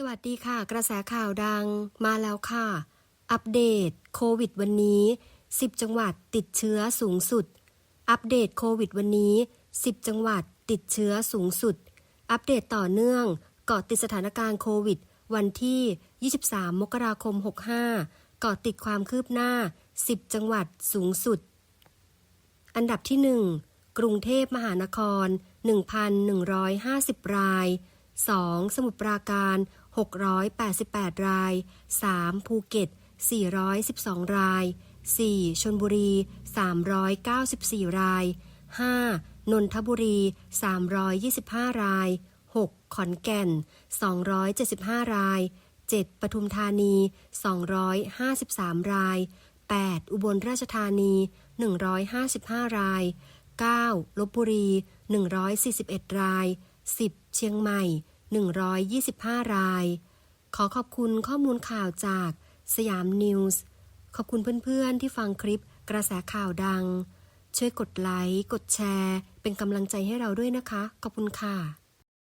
สวัสดีค่ะ กระแสข่าวดังมาแล้วค่ะ อัปเดตโควิดวันนี้ 10 จังหวัดติดเชื้อสูงสุด อัปเดตโควิดวันนี้ 10 จังหวัดติดเชื้อสูงสุด อัปเดตต่อเนื่องเกาะติดสถานการณ์โควิด วันที่ 23 มกราคม 65เกาะติดความคืบหน้า 10 จังหวัดสูงสุด อันดับที่ 1 กรุงเทพมหานคร 1,150 ราย 2. สมุทรปราการ 688 ราย 3. ภูเก็ต 412 ราย 4. ชนบุรี 394 ราย 5. นนทบุรี 325 ราย 6. ขอนแก่น 275 ราย 7. ปทุมธานี 253 ราย 8. อุบลราชธานี 155 ราย 9. ลบบุรี 141 ราย 10. เชียงใหม่ 125 ราย ขอขอบคุณข้อมูลข่าวจากสยามนิวส์ขอบคุณเพื่อนๆ ที่ฟังคลิปกระแสข่าวดัง ช่วยกดไลค์ กดแชร์ เป็นกำลังใจให้เราด้วยนะคะ ขอบคุณค่ะ